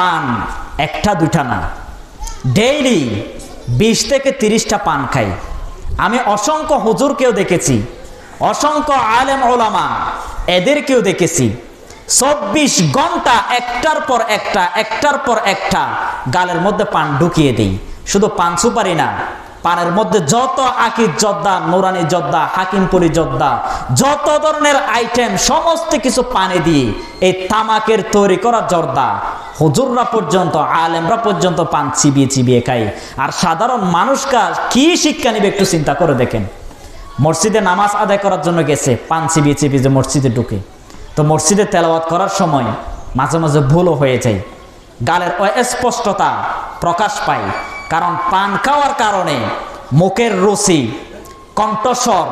পান, একটা, দুইটা না। ডেইলি বিশ থেকে তিরিশটা পান খাই। আমি অসংখ্য হুজুরকেও দেখেছি, অসংখ্য আলেম ওলামা এদেরকেও দেখেছি। চব্বিশ ঘণ্টা একটার পর একটা, একটার পর একটা গালের মধ্যে পান ঢুকিয়ে দিই। শুধু পান সুপারি না, পানের মধ্যে যত আকির জর্দা, নোরানি জর্দা, হাকিমপুরি জর্দা, যত ধরনের আইটেম সমস্ত কিছু পানি দিয়ে এই তামাকের তৈরি করা জর্দা হুজুররা পর্যন্ত, আলেমরা পর্যন্ত পান চিবিয়ে চিবিয়ে খাই আর সাধারণ মানুষকা কি শিক্ষা নিবে একটু চিন্তা করে দেখেন। মসজিদে নামাজ আদায় করার জন্য গেছে, পান চিবিয়ে চিবিয়ে যে মসজিদে ঢুকে। তো মসজিদে তেলাওয়াত করার সময় মাঝে মাঝে ভুলও হয়ে যায়। গালের অস্পষ্টতা প্রকাশ পায়। কারণ পান খাওয়ার কারণে মুখের রুচি কণ্ঠস্বর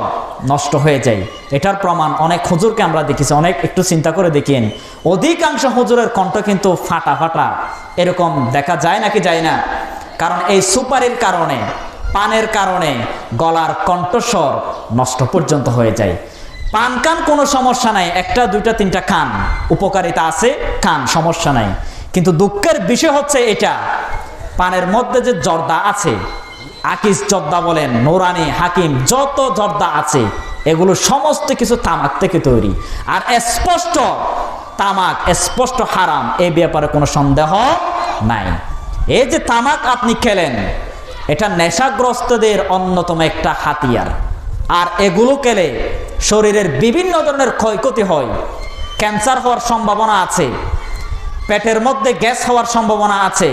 নষ্ট হয়ে যায়। এটার প্রমাণ অনেক হুজুরকে আমরা দেখেছি, অনেক একটু চিন্তা করে দেখিয়েন। অধিকাংশ হুজুরের কণ্ঠ কিন্তু ফাটা ফাটা, এরকম দেখা যায় নাকি যায় না? কারণ এই সুপারির কারণে, পানের কারণে গলার কণ্ঠস্বর নষ্ট পর্যন্ত হয়ে যায়। পান কান কোনো সমস্যা নাই, একটা, দুইটা, তিনটা খান উপকারিতা আছে খান সমস্যা নাই। কিন্তু দুঃখের বিষয় হচ্ছে এটা, পানের মধ্যে যে জর্দা আছে আকিস জর্দা বলেন, নোরানি, হাকিম, যত জর্দা আছে, এগুলো সমস্ত কিছু তামাক থেকে তৈরি। আর স্পষ্ট তামাক, স্পষ্ট হারাম, এ ব্যাপারে কোনো সন্দেহ নাই। এই যে তামাক আপনি খেলেন, এটা নেশাগ্রস্তদের অন্যতম একটা হাতিয়ার। আর এগুলো খেলে শরীরের বিভিন্ন ধরনের ক্ষয়ক্ষতি হয়। ক্যান্সার হওয়ার সম্ভাবনা আছে, পেটের মধ্যে গ্যাস হওয়ার সম্ভাবনা আছে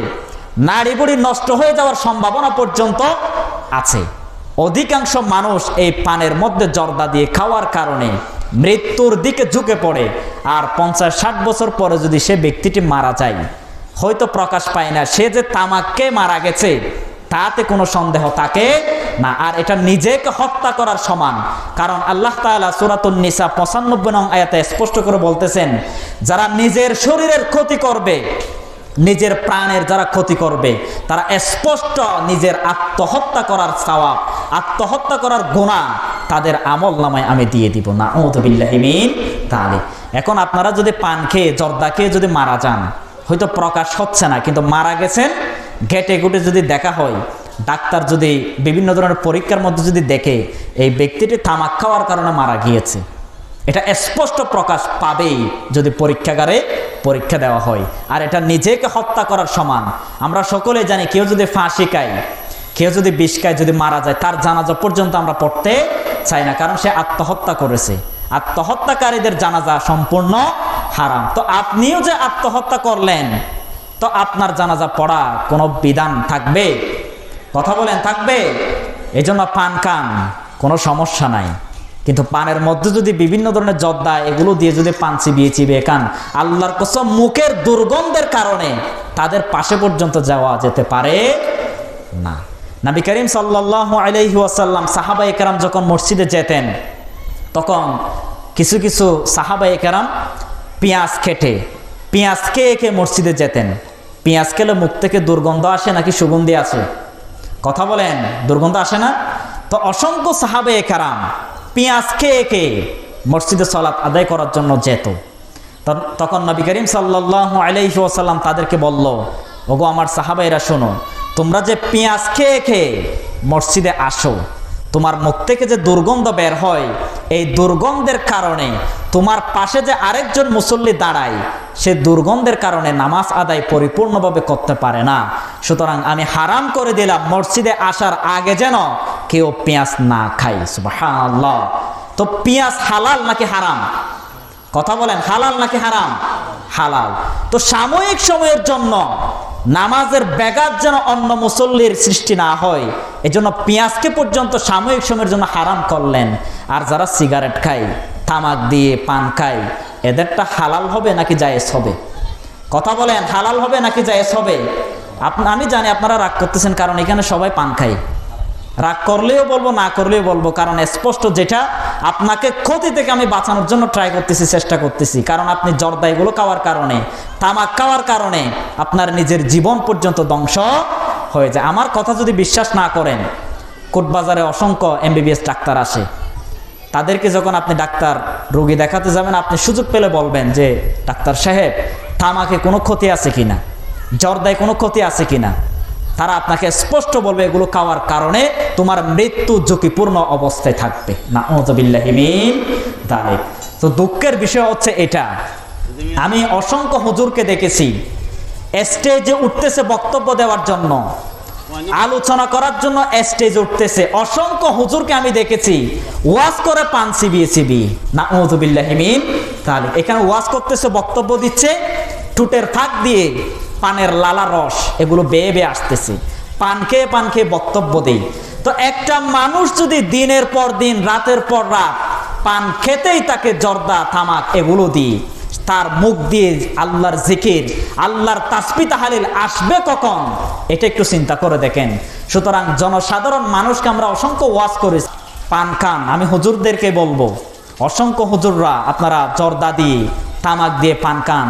নাড়ি বুড়ি নষ্ট হয়ে যাওয়ার সম্ভাবনা পর্যন্ত আছে। অধিকাংশ মানুষ এই পানের মধ্যে জর্দা দিয়ে খাওয়ার কারণে মৃত্যুর দিকে ঝুঁকে পড়ে আর পঞ্চাশ ষাট বছর পরে যদি সে ব্যক্তিটি মারা যায়, হয়তো প্রকাশ পায় না সে যে তামাককে মারা গেছে, তাতে কোনো সন্দেহ থাকে না। আর এটা নিজেকে হত্যা করার সমান। কারণ আল্লাহ তাআলা সূরাতুন নিসা 95 নং আয়াতে স্পষ্ট করে বলতেছেন, যারা নিজের শরীরের ক্ষতি করবে নিজের প্রাণের যারা ক্ষতি করবে, তারা স্পষ্ট নিজের আত্মহত্যা করার সওয়াব আত্মহত্যা করার গুণা তাদের আমল নামায় আমি দিয়ে দিব। না ওদবিল্লাহিমিন তাহলে এখন আপনারা যদি পান খেয়ে, জর্দা খেয়ে যদি মারা যান, হয়তো প্রকাশ হচ্ছে না, কিন্তু মারা গেছেন, ঘেটে ঘুটে যদি দেখা হয়, ডাক্তার যদি বিভিন্ন ধরনের পরীক্ষার মধ্যে যদি দেখে, এই ব্যক্তিটি তামাক খাওয়ার কারণে মারা গিয়েছে। এটা স্পষ্ট প্রকাশ পাবেই যদি পরীক্ষাগারে পরীক্ষা দেওয়া হয়। আর এটা নিজেকে হত্যা করার সমান। আমরা সকলে জানি কেউ যদি ফাঁসি খায়, কেউ যদি বিষ খায়, যদি মারা যায়, তার জানাজা পর্যন্ত আমরা পড়তে চাই না, কারণ সে আত্মহত্যা করেছে। আত্মহত্যাকারীদের জানাজা সম্পূর্ণ হারাম। তো আপনিও যে আত্মহত্যা করলেন, তো আপনার জানাজা পড়া কোনো বিধান থাকবে? কথা বলেন, থাকবে? এই জন্য পান কান কোনো সমস্যা নাই। কিন্তু পানের মধ্যে যদি বিভিন্ন ধরনের জর্দা, এগুলো দিয়ে যদি পান চিবিয়ে চিবিয়ে খান, আল্লাহর কসম মুখের দুর্গন্ধের কারণে তাদের পাশে পর্যন্ত যাওয়া যেতে পারে না। নবী করিম সাল্লাহ আলাইহি ওয়াসাল্লাম সাহাবা একরাম যখন মসজিদে যেতেন, তখন কিছু কিছু সাহাবা একরাম পেঁয়াজ খেটে, পেঁয়াজ খেয়ে খেয়ে মসজিদে যেতেন। পেঁয়াজ খেলে মুখ থেকে দুর্গন্ধ আসে নাকি সুগন্ধি আসে? কথা বলেন, দুর্গন্ধ আসে না? তো অসংখ্য সাহাবে কারাম পেঁয়াজ খেয়ে খেয়ে মসজিদে সলাৎ আদায় করার জন্য যেত। তখন- নবী করিম সাল্লাহ আলাইহি ওয়াসাল্লাম তাদেরকে বলল, ওগো আমার সাহাবাইরা শোনো, তোমরা যে পেঁয়াজ খেয়ে খেয়ে মসজিদে আসো, তোমার মুখ থেকে যে দুর্গন্ধ বের হয়, এই দুর্গন্ধের কারণে তোমার পাশে যে আরেকজন মুসল্লি দাঁড়ায়, সে দুর্গন্ধের কারণে নামাজ আদায় পরিপূর্ণভাবে করতে পারে না। সুতরাং আমি হারাম করে দিলাম মসজিদে আসার আগে যেন কেউ পেঁয়াজ না খাই সুবহানাল্লাহ। তো পেঁয়াজ হালাল নাকি হারাম? কথা বলেন, হালাল নাকি হারাম? হালাল। তো সাময়িক সময়ের জন্য নামাজের ব্যাঘাত যেন অন্য মুসল্লির সৃষ্টি না হয়, এজন্য পেঁয়াজকে পর্যন্ত সাময়িক সময়ের জন্য হারাম করলেন। আর যারা সিগারেট খায়, তামাক দিয়ে পান খায়, এদেরটা হালাল হবে নাকি জায়েজ হবে? কথা বলেন, হালাল হবে নাকি জায়েজ হবে? আপনি, আমি জানি আপনারা রাগ করতেছেন, কারণ এখানে সবাই পান খায়। রাগ করলেও বলব, না করলেও বলব। কারণ স্পষ্ট যেটা, আপনাকে ক্ষতি থেকে আমি বাঁচানোর জন্য ট্রাই করতেছি, চেষ্টা করতেছি। কারণ আপনি জর্দা এগুলো খাওয়ার কারণে, তামাক খাওয়ার কারণে আপনার নিজের জীবন পর্যন্ত ধ্বংস হয়ে যায়। আমার কথা যদি বিশ্বাস না করেন, কোটবাজারে অসংখ্য এমবিবিএস ডাক্তার আসে। তাদেরকে যখন আপনি ডাক্তার রোগী দেখাতে যাবেন, আপনি সুযোগ পেলে বলবেন যে, ডাক্তার সাহেব, তামাকে কোনো ক্ষতি আছে কিনা? জর্দায় কোনো ক্ষতি আছে কিনা? তারা আপনাকে স্পষ্ট বলবে এগুলো খাওয়ার কারণে তোমার মৃত্যু ঝুঁকিপূর্ণ অবস্থায় থাকবে। না ওজবিল্লাহিমিন তো দুঃখের বিষয় হচ্ছে এটা। আমি অসংখ্য হুজুরকে দেখেছি, স্টেজে উঠতেছে বক্তব্য দেওয়ার জন্য, আলোচনা করার জন্য স্টেজ উঠতেছে। অসংখ্য হুজুরকে আমি দেখেছি, ওয়াজ করে পান চিবিয়ে চিবিয়ে। না ওজবিল্লাহিমিন তাহলে এখানে ওয়াজ করতেছে, বক্তব্য দিচ্ছে, ঠুটের ফাঁক দিয়ে পানের লালা রস, এগুলো বেয়ে বেয়ে আসতেছে। পান খেয়ে পান খেয়ে বক্তব্য দেই। তো একটা মানুষ যদি দিনের পর দিন, রাতের পর রাত পান খেতেই তাকে জর্দা, তামাক এগুলো দিই, তার মুখ দিয়ে আল্লাহর জিকির, আল্লাহর তাসবি তাহালিল আসবে কখন? এটা একটু চিন্তা করে দেখেন। সুতরাং জনসাধারণ মানুষকে আমরা অসংখ্য ওয়াজ করেছি পান খান, আমি হুজুরদেরকে বলব, অসংখ্য হুজুররা আপনারা জর্দা দিয়ে, তামাক দিয়ে পান খান,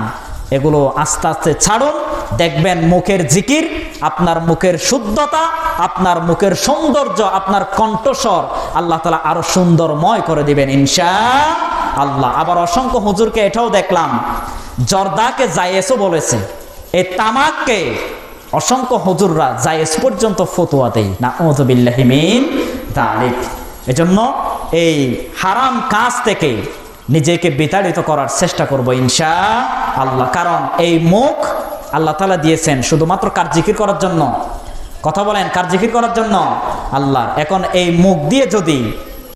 এগুলো আস্তে আস্তে ছাড়ুন। দেখবেন মুখের জিকির, আপনার মুখের শুদ্ধতা, আপনার মুখের সৌন্দর্য, আপনার কণ্ঠস্বর আল্লাহ তালা আরও সুন্দরময় করে দিবেন ইনশা আল্লাহ আবার অসংখ্য হুজুরকে এটাও দেখলাম, জর্দাকে জায়েসও বলেছে এই তামাককে অসংখ্য হুজুররা জায়েজ পর্যন্ত ফতুয়া দেয় না ওজবিল্লাহিমিন দালিক এজন্য এই হারাম কাজ থেকে নিজেকে বিতাড়িত করার চেষ্টা করব ইনশা আল্লাহ কারণ এই মুখ আল্লাহ তালা দিয়েছেন শুধুমাত্র কার জিকির করার জন্য? কথা বলেন, কার জিকির করার জন্য? আল্লাহ। এখন এই মুখ দিয়ে যদি